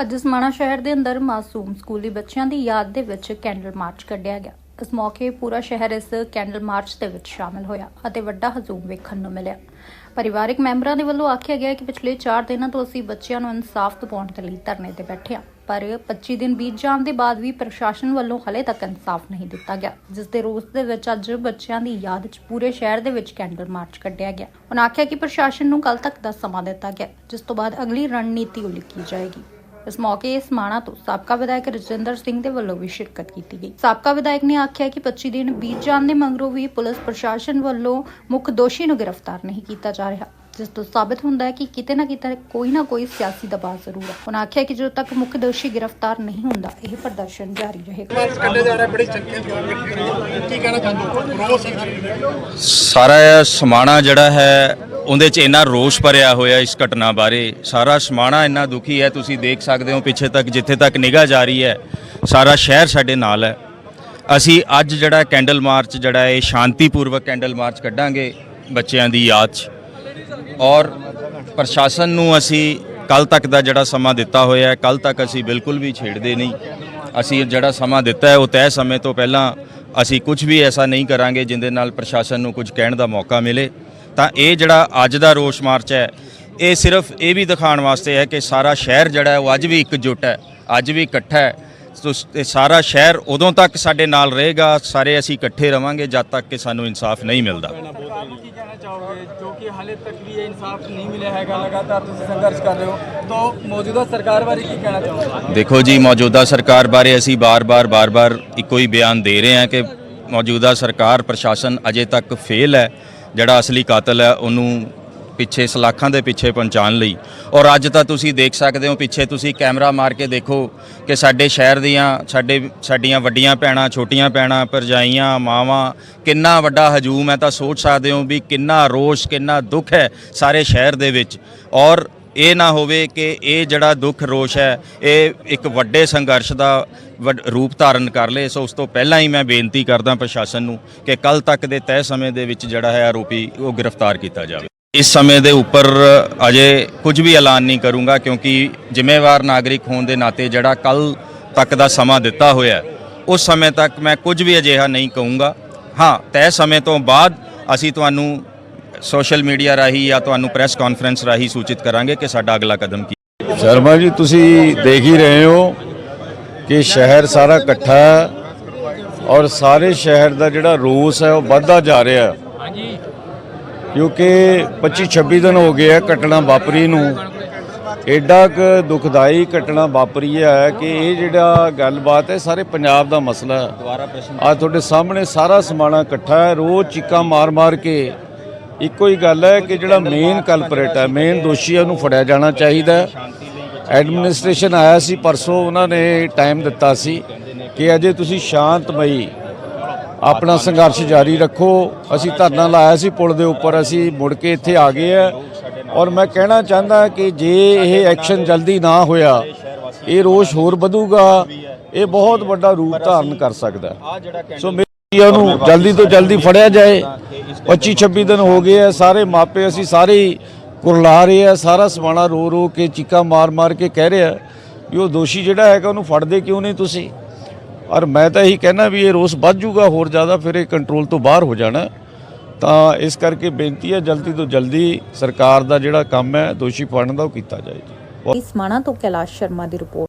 ਅੱਜ ਸਮਾਣਾ ਸ਼ਹਿਰ ਦੇ ਅੰਦਰ ਮਾਸੂਮ ਸਕੂਲੀ ਬੱਚਿਆਂ ਦੀ ਯਾਦ ਦੇ ਵਿੱਚ ਕੈਂਡਲ ਮਾਰਚ ਕੱਢਿਆ ਗਿਆ। ਇਸ ਮੌਕੇ ਪੂਰਾ ਸ਼ਹਿਰ ਇਸ ਕੈਂਡਲ ਮਾਰਚ ਦੇ ਵਿੱਚ ਸ਼ਾਮਲ ਹੋਇਆ ਅਤੇ ਵੱਡਾ ਹਜੂਮ ਵੇਖਣ ਨੂੰ ਮਿਲਿਆ। ਪਰਿਵਾਰਕ ਮੈਂਬਰਾਂ ਦੇ ਵੱਲੋਂ ਆਖਿਆ ਗਿਆ ਕਿ ਪਿਛਲੇ 4 ਦਿਨਾਂ ਤੋਂ ਅਸੀਂ ਬੱਚਿਆਂ ਨੂੰ ਇਨਸਾਫ ਦਿਵਾਉਣ ਦੇ ਲਈ ਧਰਨੇ ਤੇ ਬੈਠੇ ਹਾਂ, ਪਰ 25 ਦਿਨ ਬੀਤ ਜਾਣ ਦੇ ਬਾਅਦ ਵੀ ਪ੍ਰਸ਼ਾਸਨ ਵੱਲੋਂ ਹਲੇ ਤੱਕ ਇਨਸਾਫ ਨਹੀਂ ਦਿੱਤਾ ਗਿਆ, ਜਿਸ ਦੇ ਰੋਸ ਦੇ ਵਿੱਚ ਅੱਜ ਬੱਚਿਆਂ ਦੀ ਯਾਦ 'ਚ ਪੂਰੇ ਸ਼ਹਿਰ ਦੇ ਵਿੱਚ ਕੈਂਡਲ ਮਾਰਚ ਕੱਢਿਆ ਗਿਆ। ਉਹਨਾਂ ਆਖਿਆ ਕਿ ਪ੍ਰਸ਼ਾਸਨ ਨੂੰ ਕੱਲ ਤੱਕ ਦਾ ਸਮਾਂ ਦਿੱਤਾ ਗਿਆ, ਜਿਸ ਤੋਂ ਬਾਅਦ ਅਗਲੀ ਰਣਨੀਤੀ ਉਲੀਕੀ ਜਾਏਗੀ। ਇਸ ਮੌਕੇ ਸਮਾਣਾ ਤੋਂ ਸਾਬਕਾ ਵਿਧਾਇਕ ਰਜਿੰਦਰ ਸਿੰਘ ਦੇ ਵੱਲੋਂ ਵੀ ਸ਼ਿਰਕਤ ਕੀਤੀ ਗਈ। ਸਾਬਕਾ ਵਿਧਾਇਕ ਨੇ ਆਖਿਆ ਕਿ 25 ਦਿਨ ਬੀਤ ਜਾਣ ਦੇ ਮਗਰੋਂ ਵੀ ਪੁਲਿਸ ਪ੍ਰਸ਼ਾਸਨ ਵੱਲੋਂ ਮੁੱਖ ਦੋਸ਼ੀ ਨੂੰ ਗ੍ਰਿਫਤਾਰ ਨਹੀਂ ਕੀਤਾ ਜਾ ਰਿਹਾ। ਜਿਸ ਤੋਂ ਸਾਬਤ ਹੁੰਦਾ ਹੈ ਕਿ ਕਿਤੇ ਨਾ ਕਿਤੇ ਕੋਈ ਨਾ ਕੋਈ ਸਿਆਸੀ ਦਬਾਅ ਜ਼ਰੂਰ ਹੈ। ਉਹਨਾਂ ਆਖਿਆ ਕਿ ਜਦੋਂ ਤੱਕ ਮੁੱਖ ਦੋਸ਼ੀ ਗ੍ਰਿਫਤਾਰ ਨਹੀਂ ਹੁੰਦਾ ਇਹ ਪ੍ਰਦਰਸ਼ਨ ਜਾਰੀ ਰਹੇਗਾ। ਸਾਰਾ ਇਹ ਸਮਾਣਾ ਜਿਹੜਾ ਹੈ ਉਹਦੇ 'ਚ ਇੰਨਾ ਰੋਸ਼ ਭਰਿਆ ਹੋਇਆ ਇਸ ਘਟਨਾ ਬਾਰੇ। ਸਾਰਾ ਸਮਾਣਾ ਇੰਨਾ ਦੁਖੀ ਹੈ ਤੁਸੀਂ ਦੇਖ ਸਕਦੇ ਹੋ ਪਿੱਛੇ ਤੱਕ ਜਿੱਥੇ ਤੱਕ ਨਿਗਾਹ ਜਾ ਰਹੀ ਹੈ ਸਾਰਾ ਸ਼ਹਿਰ ਸਾਡੇ ਨਾਲ ਹੈ। ਅਸੀਂ ਅੱਜ ਜਿਹੜਾ ਕੈਂਡਲ ਮਾਰਚ ਜਿਹੜਾ ਹੈ ਇਹ ਸ਼ਾਂਤੀਪੂਰਵਕ ਕੈਂਡਲ ਮਾਰਚ ਕੱਢਾਂਗੇ ਬੱਚਿਆਂ ਦੀ ਯਾਦ 'ਚ। ਔਰ ਪ੍ਰਸ਼ਾਸਨ ਨੂੰ ਅਸੀਂ ਕੱਲ ਤੱਕ ਦਾ ਜਿਹੜਾ ਸਮਾਂ ਦਿੱਤਾ ਹੋਇਆ ਹੈ ਕੱਲ ਤੱਕ ਅਸੀਂ ਬਿਲਕੁਲ ਵੀ ਛੇੜਦੇ ਨਹੀਂ। ਅਸੀਂ ਜਿਹੜਾ ਸਮਾਂ ਦਿੱਤਾ ਹੈ, ਉਹ ਤੈਅ ਸਮੇਂ ਤੋਂ ਪਹਿਲਾਂ ਅਸੀਂ ਕੁਝ ਵੀ ਐਸਾ ਨਹੀਂ ਕਰਾਂਗੇ ਜਿੰਦੇ ਨਾਲ ਪ੍ਰਸ਼ਾਸਨ ਨੂੰ ਕੁਝ ਕਹਿਣ ਦਾ ਮੌਕਾ ਮਿਲੇ। ਤਾਂ ਇਹ ਜਿਹੜਾ ਅੱਜ ਦਾ ਰੋਸ ਮਾਰਚ ਹੈ, ਇਹ ਸਿਰਫ ਇਹ ਵੀ ਦਿਖਾਉਣ ਵਾਸਤੇ ਹੈ ਕਿ ਸਾਰਾ ਸ਼ਹਿਰ ਜਿਹੜਾ ਹੈ, ਉਹ ਅੱਜ ਵੀ ਇੱਕਜੁੱਟ ਹੈ, ਅੱਜ ਵੀ ਇਕੱਠਾ ਹੈ। ਸਾਰਾ ਸ਼ਹਿਰ ਉਦੋਂ ਤੱਕ ਸਾਡੇ ਨਾਲ ਰਹੇਗਾ ਸਾਰੇ ਅਸੀਂ ਇਕੱਠੇ ਰਵਾਂਗੇ ਜਦ ਤੱਕ ਕਿ ਸਾਨੂੰ ਇਨਸਾਫ ਨਹੀਂ ਮਿਲਦਾ। ਸਰਕਾਰ ਨੂੰ ਕੀ ਕਹਿਣਾ ਚਾਹੋਗੇ? ਜੋ ਕਿ ਹਾਲੇ ਤੱਕ ਵੀ ਇਹ ਇਨਸਾਫ ਨਹੀਂ ਮਿਲਿਆ ਹੈਗਾ ਲਗਾਤਾਰ ਤੁਸੀਂ ਸੰਘਰਸ਼ ਕਰ ਰਹੇ ਹੋ ਤਾਂ ਮੌਜੂਦਾ ਸਰਕਾਰ ਬਾਰੇ ਕੀ ਕਹਿਣਾ ਚਾਹੋਗੇ? ਦੇਖੋ ਜੀ ਮੌਜੂਦਾ ਸਰਕਾਰ ਬਾਰੇ ਅਸੀਂ ਬਾਰ-ਬਾਰ ਬਾਰ-ਬਾਰ ਇੱਕੋ ਹੀ ਬਿਆਨ ਦੇ ਰਹੇ ਹਾਂ ਕਿ ਮੌਜੂਦਾ ਸਰਕਾਰ ਪ੍ਰਸ਼ਾਸਨ ਅਜੇ ਤੱਕ ਫੇਲ ਹੈ। ਜਿਹੜਾ ਅਸਲੀ ਕਾਤਲ ਹੈ ਉਹਨੂੰ ਪਿੱਛੇ ਸਲਾਖਾਂ ਦੇ ਪਿੱਛੇ ਪਹੁੰਚਾਉਣ ਲਈ। ਔਰ ਅੱਜ ਤਾਂ ਤੁਸੀਂ ਦੇਖ ਸਕਦੇ ਹੋ, ਪਿੱਛੇ ਤੁਸੀਂ ਕੈਮਰਾ ਮਾਰ ਕੇ ਦੇਖੋ ਕਿ ਸਾਡੇ ਸ਼ਹਿਰ ਦੀਆਂ, ਸਾਡੇ, ਸਾਡੀਆਂ ਵੱਡੀਆਂ ਭੈਣਾਂ, ਛੋਟੀਆਂ ਭੈਣਾਂ ਪਰਜਾਈਆਂ ਮਾਵਾਂ, ਕਿੰਨਾ ਵੱਡਾ ਹਜੂਮ ਹੈ, ਤਾਂ ਸੋਚ ਸਕਦੇ ਹੋ ਵੀ ਕਿੰਨਾ ਰੋਸ਼, ਕਿੰਨਾ ਦੁੱਖ ਹੈ ਸਾਰੇ ਸ਼ਹਿਰ ਦੇ ਵਿੱਚ। ਔਰ ਇਹ ਨਾ ਹੋਵੇ ਕਿ ਇਹ ਜਿਹੜਾ ਦੁੱਖ ਰੋਸ਼ ਹੈ, ਇਹ ਇੱਕ ਵੱਡੇ ਸੰਘਰਸ਼ ਦਾ ਵੱਡ- ਰੂਪ ਧਾਰਨ ਕਰ ਲੇ। ਸੋ ਉਸ ਤੋਂ ਪਹਿਲਾਂ ਹੀ ਮੈਂ ਬੇਨਤੀ ਕਰਦਾ ਪ੍ਰਸ਼ਾਸਨ ਨੂੰ ਕਿ ਕੱਲ ਤੱਕ ਦੇ ਤੈਅ ਸਮੇਂ ਦੇ ਵਿੱਚ ਜਿਹੜਾ ਹੈ ਆਰੋਪੀ ਉਹ ਗ੍ਰਿਫਤਾਰ ਕੀਤਾ ਜਾਵੇ। ਇਸ ਸਮੇਂ ਦੇ ਉੱਪਰ ਅਜੇ ਕੁਝ ਵੀ ਐਲਾਨ ਨਹੀਂ ਕਰੂੰਗਾ, ਕਿਉਂਕਿ ਜ਼ਿੰਮੇਵਾਰ ਨਾਗਰਿਕ ਹੋਣ ਦੇ ਨਾਤੇ ਜਿਹੜਾ ਕੱਲ ਤੱਕ ਦਾ ਸਮਾਂ ਦਿੱਤਾ ਹੋਇਆ ਉਸ ਸਮੇਂ ਤੱਕ ਮੈਂ ਕੁਝ ਵੀ ਅਜਿਹਾ ਨਹੀਂ ਕਹੂੰਗਾ। ਹਾਂ, ਤੈਅ ਸਮੇਂ ਤੋਂ ਬਾਅਦ ਅਸੀਂ ਤੁਹਾਨੂੰ ਸੋਸ਼ਲ ਮੀਡੀਆ ਰਾਹੀਂ ਜਾਂ ਤੁਹਾਨੂੰ ਪ੍ਰੈਸ ਕਾਨਫਰੰਸ ਰਾਹੀਂ ਸੂਚਿਤ ਕਰਾਂਗੇ ਕਿ ਸਾਡਾ ਅਗਲਾ ਕਦਮ ਕੀ ਸ਼ਰਮਾ ਜੀ, ਤੁਸੀਂ ਦੇਖ ਹੀ ਰਹੇ ਹੋ ਕਿ ਸ਼ਹਿਰ ਸਾਰਾ ਇਕੱਠਾ ਹੈ ਔਰ ਸਾਰੇ ਸ਼ਹਿਰ ਦਾ ਜਿਹੜਾ ਰੋਸ ਹੈ ਉਹ ਵੱਧਦਾ ਜਾ ਰਿਹਾ ਹੈ। ਕਿਉਂਕਿ 25 26 ਦਿਨ ਹੋ ਗਏ ਆ ਘਟਨਾ ਵਾਪਰੀ ਨੂੰ। ਐਡਾ ਕੁ ਦੁਖਦਾਈ ਘਟਨਾ ਵਾਪਰੀ ਹੈ ਕਿ ਇਹ ਜਿਹੜਾ ਗੱਲਬਾਤ ਹੈ, ਸਾਰੇ ਪੰਜਾਬ ਦਾ ਮਸਲਾ ਹੈ। ਆ ਤੁਹਾਡੇ ਸਾਹਮਣੇ ਸਾਰਾ ਸਮਾਣਾ ਇਕੱਠਾ ਹੈ, ਰੋਜ਼ ਚੀਕਾਂ ਮਾਰ-ਮਾਰ ਕੇ। ਇੱਕੋ ਹੀ ਗੱਲ ਹੈ ਕਿ ਜਿਹੜਾ ਮੇਨ ਕਲਪਰੇਟ ਹੈ ਮੇਨ ਦੋਸ਼ੀ ਉਹਨੂੰ ਫੜਿਆ ਜਾਣਾ ਚਾਹੀਦਾ ਹੈ। ਐਡਮਿਨਿਸਟ੍ਰੇਸ਼ਨ ਆਇਆ ਸੀ, ਪਰਸੋਂ ਉਹਨਾਂ ਨੇ ਟਾਈਮ ਦਿੱਤਾ ਸੀ ਕਿ ਅਜੇ ਤੁਸੀਂ ਸ਼ਾਂਤਮਈ ਆਪਣਾ ਸੰਘਰਸ਼ ਜਾਰੀ ਰੱਖੋ। ਅਸੀਂ ਧਰਨਾ ਲਾਇਆ ਸੀ ਪੁਲ ਦੇ ਉੱਪਰ। ਅਸੀਂ ਮੁੜ ਕੇ ਇੱਥੇ ਆ ਗਏ ਆ। ਔਰ ਮੈਂ ਕਹਿਣਾ ਚਾਹੁੰਦਾ ਕਿ ਜੇ ਇਹ ਐਕਸ਼ਨ ਜਲਦੀ ਨਾ ਹੋਇਆ, ਇਹ ਰੋਸ਼ ਹੋਰ ਵਧੂਗਾ। ਇਹ ਬਹੁਤ ਵੱਡਾ ਰੂਪ ਧਾਰਨ ਕਰ ਸਕਦਾ। ਸੋ ਮੇਰੀ ਨੂੰ ਜਲਦੀ ਤੋਂ ਜਲਦੀ ਫੜਿਆ ਜਾਏ। 25 26 ਦਿਨ ਹੋ ਗਏ ਆ। ਸਾਰੇ ਮਾਪੇ, ਅਸੀਂ ਸਾਰੇ ਹੀ ਕੁਰਲਾ ਰਹੇ ਆ। ਸਾਰਾ ਸਮਾਣਾ ਰੋ ਰੋ ਕੇ ਚੀਕਾ ਮਾਰ ਮਾਰ ਕੇ ਕਹਿ ਰਿਹਾ ਵੀ ਉਹ ਦੋਸ਼ੀ ਜਿਹੜਾ ਹੈਗਾ ਉਹਨੂੰ ਫੜਦੇ ਕਿਉਂ ਨਹੀਂ ਤੁਸੀਂ? ਔਰ ਮੈਂ ਤਾਂ ਇਹੀ ਕਹਿਣਾ ਵੀ ਇਹ ਰੋਸ ਵੱਧ ਜੂਗਾ ਹੋਰ ਜ਼ਿਆਦਾ ਫਿਰ ਇਹ ਕੰਟਰੋਲ ਤੋਂ ਬਾਹਰ ਹੋ ਜਾਣਾ। ਤਾਂ ਇਸ ਕਰਕੇ ਬੇਨਤੀ ਹੈ ਜਲਦੀ ਤੋਂ ਜਲਦੀ ਸਰਕਾਰ ਦਾ ਜਿਹੜਾ ਕੰਮ ਹੈ, ਦੋਸ਼ੀ ਫੜਨ ਦਾ ਉਹ ਕੀਤਾ ਜਾਏ ਜੀ। ਮਾਣਾ ਤੋਂ ਕੈਲਾਸ਼ ਸ਼ਰਮਾ ਦੀ ਰਿਪੋਰਟ।